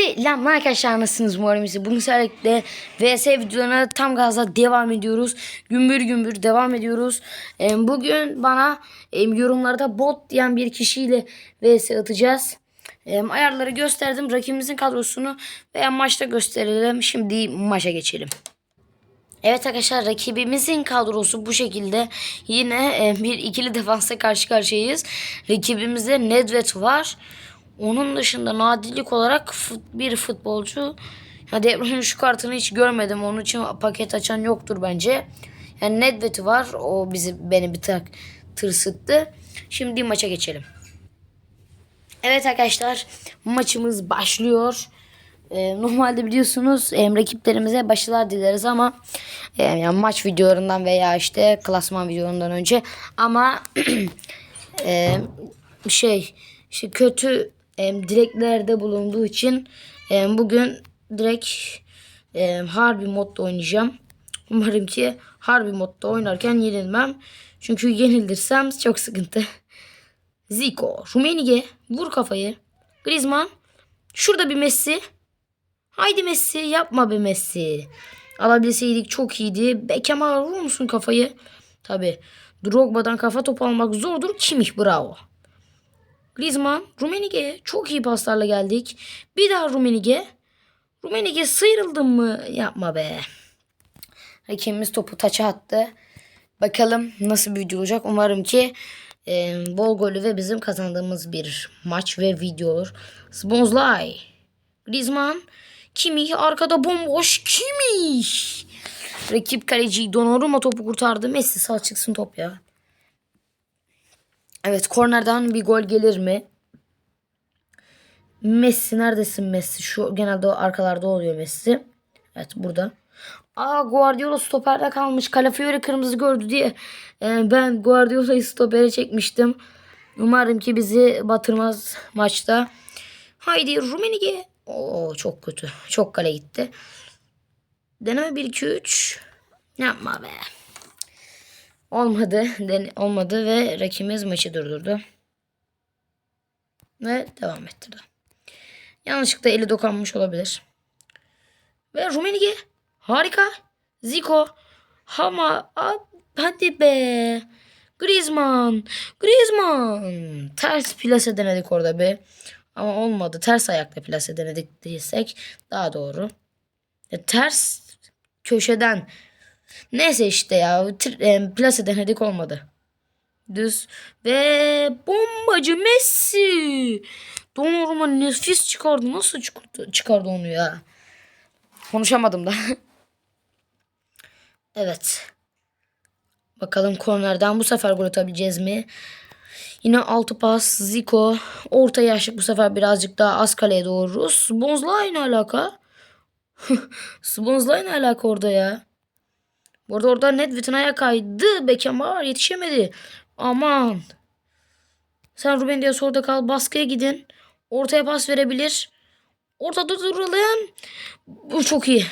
Selamlar arkadaşlar nasılsınız umarım siz bugün özellikle VS videolarına tam gazla devam ediyoruz. Gümbür gümbür devam ediyoruz. Ee, bugün bana e, yorumlarda bot diyen bir kişiyle VS atacağız. Ee, ayarları gösterdim. Rakibimizin kadrosunu veya maçta gösterelim. Şimdi maça geçelim. Evet arkadaşlar rakibimizin kadrosu bu şekilde. Yine e, bir ikili defansa karşı karşıyayız. Rakibimizde Nedved var. Onun dışında nadirlik olarak bir futbolcu. Ya De Bruyne'in şu kartını hiç görmedim. Onun için paket açan yoktur bence. Yani Nedved var. O bizi beni bir tak tırsıttı. Şimdi maça geçelim. Evet arkadaşlar maçımız başlıyor. Ee, normalde biliyorsunuz em, rakiplerimize başarılar dileriz ama e, yani maç videolarından veya işte klasman videolarından önce ama e, şey işte kötü em, dileklerde bulunduğu için bugün direkt harbi modda oynayacağım. Umarım ki harbi modda oynarken yenilmem. Çünkü yenilirsem çok sıkıntı. Zico, Rumenige, vur kafayı. Griezmann, şurada bir Messi. Haydi Messi, yapma be Messi. Alabilseydik çok iyiydi. Beckham'a vurur musun kafayı? Tabi. Drogba'dan kafa topu almak zordur. Kimih bravo. Griezmann, Rumenige çok iyi paslarla geldik. Bir daha Rumenige. Rumenige sıyrıldın mı? Yapma be. Rakibimiz topu taça attı. Bakalım nasıl bir video olacak. Umarım ki e, bol golü ve bizim kazandığımız bir maç ve video olur. Sponslay. Griezmann. Kimih arkada bomboş. Kimih. Rakip kaleci Donnarumma topu kurtardı. Messi sağ çıksın top ya. Evet kornerden bir gol gelir mi? Messi neredesin Messi? Şu genelde arkalarda oluyor Messi. Evet burada. Aa Guardiola stoperde kalmış. Calafiori kırmızı gördü diye e, ben Guardiola'yı stopere çekmiştim. Umarım ki bizi batırmaz maçta. Haydi Rumenige. Oo çok kötü. Çok kale gitti. Deneme 1 2 3. Yapma be. Olmadı. Den olmadı ve rakibimiz maçı durdurdu. Ve devam ettirdi. Yanlışlıkla eli dokanmış olabilir. Ve Rumenige. Harika. Zico. Ama a- hadi be. Griezmann. Griezmann. Ters plase denedik orada be. Ama olmadı. Ters ayakla plase denedik değilsek daha doğru. Ya ters köşeden. Neyse işte ya. E, plase denedik olmadı. Düz. Ve bombacı Messi. Donnarumma nefis çıkardı. Nasıl çıkardı, çıkardı onu ya? Konuşamadım da. evet. Bakalım kornerden bu sefer gol atabileceğiz mi? Yine altı pas Zico. Orta yaşlık bu sefer birazcık daha az kaleye doğru. Sponzla ne alaka? Sponzla ne alaka orada ya? Bu arada orada Nedved'in ayağı kaydı. Beckham var yetişemedi. Aman. Sen Ruben Dias orada kal. Baskıya gidin. Ortaya pas verebilir. Ortada duralım. Bu çok iyi.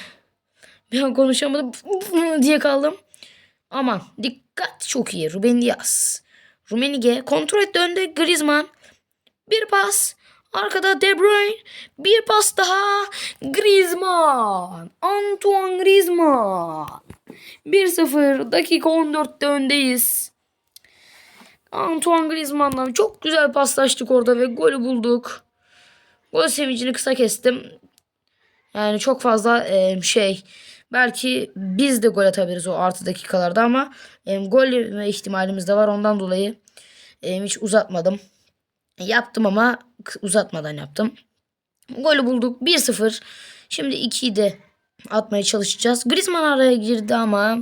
Bir an konuşamadım diye kaldım. Aman dikkat çok iyi. Ruben Dias. Rumenige kontrol etti önde Griezmann. Bir pas. Arkada De Bruyne. Bir pas daha. Griezmann. Antoine Griezmann. 1-0 dakika 14'te öndeyiz. Antoine Griezmann'dan çok güzel paslaştık orada ve golü bulduk. Gol sevincini kısa kestim. Yani çok fazla e, şey belki biz de gol atabiliriz o artı dakikalarda ama e, gol ihtimalimiz de var ondan dolayı e, hiç uzatmadım. Yaptım ama uzatmadan yaptım. Golü bulduk 1-0. Şimdi 2'yi de atmaya çalışacağız. Griezmann araya girdi ama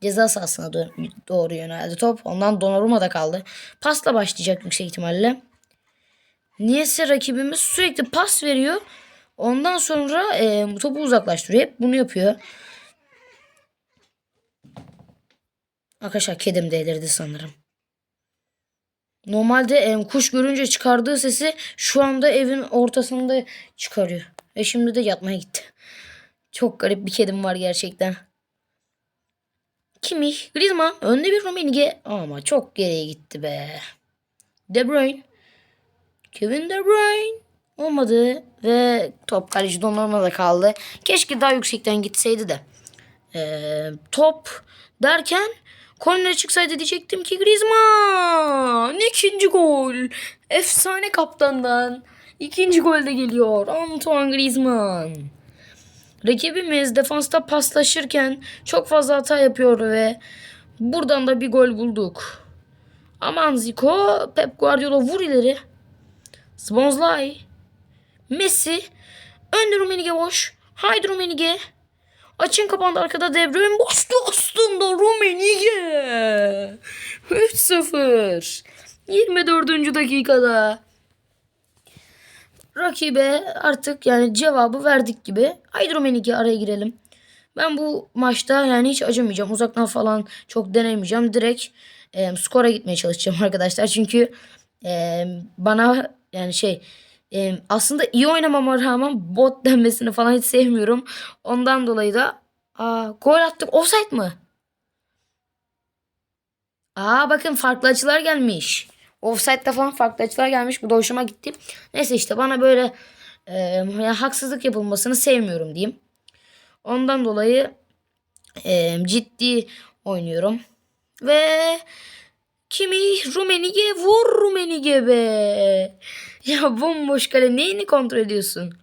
ceza sahasına dö- doğru yöneldi top. Ondan Donnarumma da kaldı. Pasla başlayacak yüksek ihtimalle. Niyeyse rakibimiz sürekli pas veriyor. Ondan sonra e, topu uzaklaştırıyor. Hep bunu yapıyor. Arkadaşlar kedim delirdi sanırım. Normalde e, kuş görünce çıkardığı sesi şu anda evin ortasında çıkarıyor. Ve şimdi de yatmaya gitti. Çok garip bir kedim var gerçekten. Kimih? Griezmann. Önde bir Rummenigge. Ama çok geriye gitti be. De Bruyne. Kevin De Bruyne. Olmadı. Ve top kaleci Donnarumma'da kaldı. Keşke daha yüksekten gitseydi de. Ee, top derken kornere çıksaydı diyecektim ki Griezmann ikinci gol. Efsane kaptandan ikinci gol de geliyor. Antoine Griezmann. Rakibimiz defansta paslaşırken çok fazla hata yapıyor ve buradan da bir gol bulduk. Aman Zico, Pep Guardiola vur ileri. Sponslay. Messi. Önde Rumenige boş. Haydi Rumenige. Açın kapandı arkada De Bruyne boştu aslında Rumenige. 3-0. 24. dakikada. Rakibe artık yani cevabı verdik gibi. Haydi Rumenige araya girelim. Ben bu maçta yani hiç acımayacağım. Uzaktan falan çok denemeyeceğim. Direkt e, skora gitmeye çalışacağım arkadaşlar. Çünkü e, bana yani şey e, aslında iyi oynamama rağmen bot denmesini falan hiç sevmiyorum. Ondan dolayı da aa, gol attık. Offside mı? Aa bakın farklı açılar gelmiş. Offside'da falan farklı açılar gelmiş. Bu da hoşuma gitti. Neyse işte bana böyle e, yani haksızlık yapılmasını sevmiyorum diyeyim. Ondan dolayı e, ciddi oynuyorum. Ve kimi Rumenige vur Rumenige be. Ya bomboş kale neyini kontrol ediyorsun?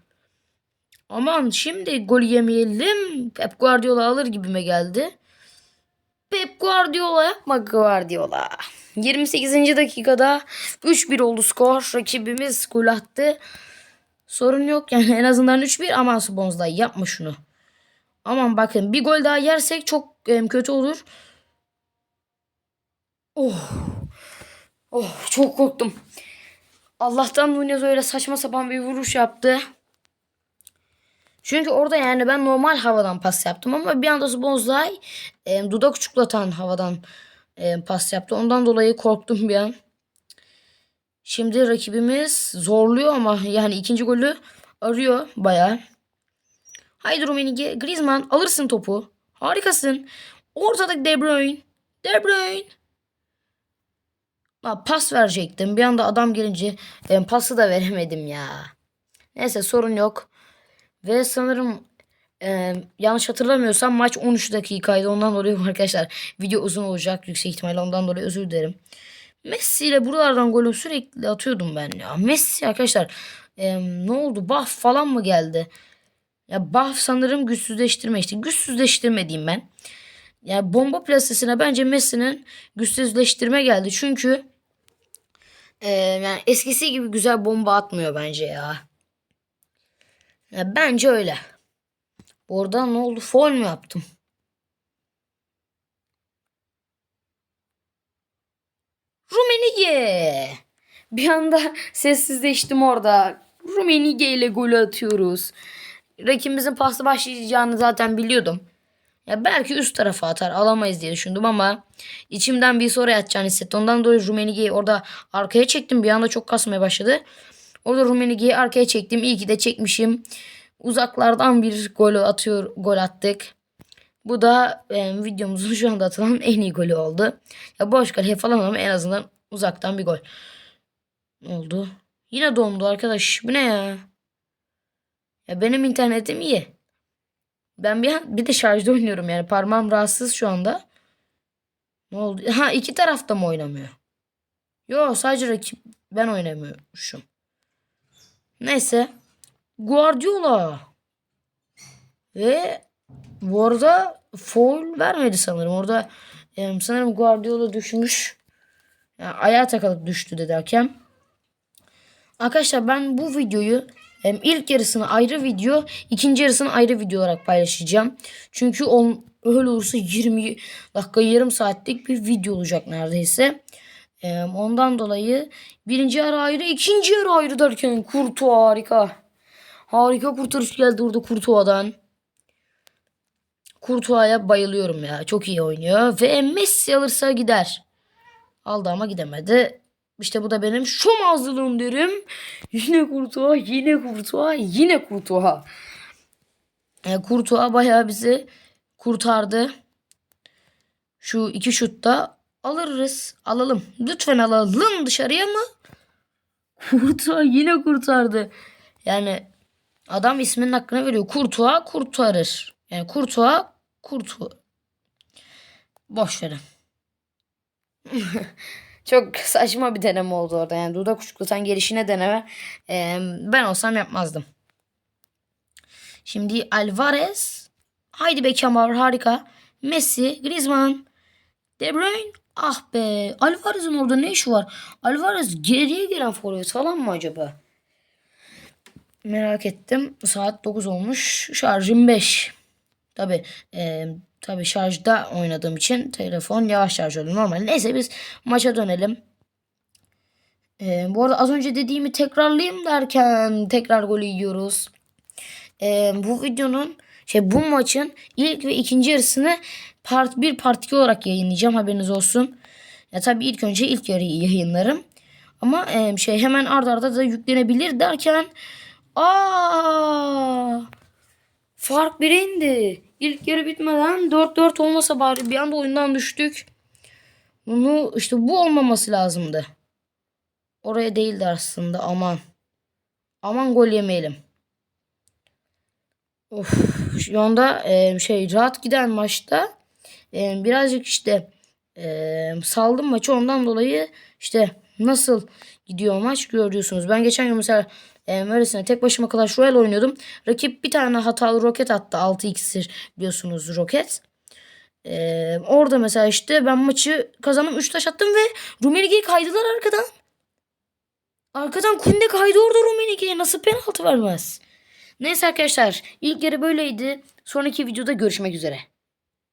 Aman şimdi gol yemeyelim. Pep Guardiola alır gibime geldi. Pep Guardiola yapma Guardiola. 28. dakikada 3-1 oldu skor. Rakibimiz gol attı. Sorun yok yani en azından 3-1 aman Sponslay yapma şunu. Aman bakın bir gol daha yersek çok kötü olur. Oh. Oh çok korktum. Allah'tan Nunez öyle saçma sapan bir vuruş yaptı. Çünkü orada yani ben normal havadan pas yaptım ama bir anda Sponslay e, dudak uçuklatan havadan e, pas yaptı. Ondan dolayı korktum bir an. Şimdi rakibimiz zorluyor ama yani ikinci golü arıyor bayağı. Haydi Rumenige. Griezmann alırsın topu. Harikasın. Ortadaki De Bruyne. De Bruyne. Ha, pas verecektim. Bir anda adam gelince e, pası da veremedim ya. Neyse sorun yok. Ve sanırım e, yanlış hatırlamıyorsam maç 13 dakikaydı. Ondan dolayı arkadaşlar video uzun olacak yüksek ihtimalle. Ondan dolayı özür dilerim. Messi ile buralardan golü sürekli atıyordum ben ya. Messi arkadaşlar e, ne oldu? Buff falan mı geldi? Ya buff sanırım güçsüzleştirme işte. Güçsüzleştirme diyeyim ben. Yani bomba plasesine bence Messi'nin güçsüzleştirme geldi. Çünkü e, yani eskisi gibi güzel bomba atmıyor bence ya. ya bence öyle. Orada ne oldu? Foul mu yaptım? Rumenige. Bir anda sessizleştim orada. Rumenige ile golü atıyoruz. Rakibimizin paslı başlayacağını zaten biliyordum. Ya belki üst tarafa atar alamayız diye düşündüm ama içimden bir soru atacağını hissettim. Ondan dolayı Rumenige'yi orada arkaya çektim. Bir anda çok kasmaya başladı. Orada Rumenige'yi arkaya çektim. İyi ki de çekmişim. Uzaklardan bir gol atıyor, gol attık. Bu da e, videomuzun şu anda atılan en iyi golü oldu. Ya boş kaleye falan ama en azından uzaktan bir gol. Oldu? Yine dondu arkadaş. Bu ne ya? Ya benim internetim iyi. Ben bir, bir de şarjda oynuyorum yani parmağım rahatsız şu anda. Ne oldu? Ha iki tarafta mı oynamıyor? Yo sadece rakip ben oynamıyormuşum. Neyse. Guardiola. Ve bu arada foul vermedi sanırım. Orada e, sanırım Guardiola düşmüş. Yani ayağa takılıp düştü dedi hakem. Arkadaşlar ben bu videoyu hem ilk yarısını ayrı video, ikinci yarısını ayrı video olarak paylaşacağım. Çünkü on, öyle olursa 20 dakika yarım saatlik bir video olacak neredeyse. Ondan dolayı birinci yarı ayrı, ikinci yarı ayrı derken Kurtu harika. Harika kurtarış geldi orada Kurtuğa'dan. Kurtuğa'ya bayılıyorum ya. Çok iyi oynuyor. Ve Messi alırsa gider. Aldı ama gidemedi. İşte bu da benim şom ağzılığım derim. Yine Kurtuğa, yine Kurtuğa, yine Kurtuğa. E, Kurtuğa bayağı bizi kurtardı. Şu iki şutta alırız. Alalım. Lütfen alalım dışarıya mı? Kurtuğa yine kurtardı. Yani Adam isminin hakkını veriyor. Kurtuğa kurtarır. Yani kurtuğa kurtu. Boş verin. Çok saçma bir deneme oldu orada. Yani dudak uçuklatan gelişine deneme. Ee, ben olsam yapmazdım. Şimdi Alvarez. Haydi Beckenbauer harika. Messi, Griezmann, De Bruyne. Ah be. Alvarez'in orada ne işi var? Alvarez geriye gelen forvet falan mı acaba? Merak ettim. Saat 9 olmuş. Şarjım 5. Tabi e, tabi şarjda oynadığım için telefon yavaş şarj oluyor normal. Neyse biz maça dönelim. E, bu arada az önce dediğimi tekrarlayayım derken tekrar golü yiyoruz. E, bu videonun şey bu maçın ilk ve ikinci yarısını part 1 part 2 olarak yayınlayacağım haberiniz olsun. Ya tabii ilk önce ilk yarıyı yayınlarım. Ama e, şey hemen ardarda arda da yüklenebilir derken aa fark bire indi. İlk yarı bitmeden 4-4 olmasa bari bir anda oyundan düştük. Bunu işte bu olmaması lazımdı. Oraya değildi aslında aman. Aman gol yemeyelim. Of, şu anda e, şey rahat giden maçta e, birazcık işte e, saldım maçı ondan dolayı işte nasıl gidiyor maç görüyorsunuz. Ben geçen gün mesela e, öylesine tek başıma Clash Royale oynuyordum. Rakip bir tane hatalı roket attı. 6 iksir biliyorsunuz roket. E, orada mesela işte ben maçı kazandım. 3 taş attım ve Rummenigge'yi kaydılar arkadan. Arkadan Kunde kaydı orada Rummenigge'ye. Nasıl penaltı vermez? Neyse arkadaşlar ilk yarı böyleydi. Sonraki videoda görüşmek üzere.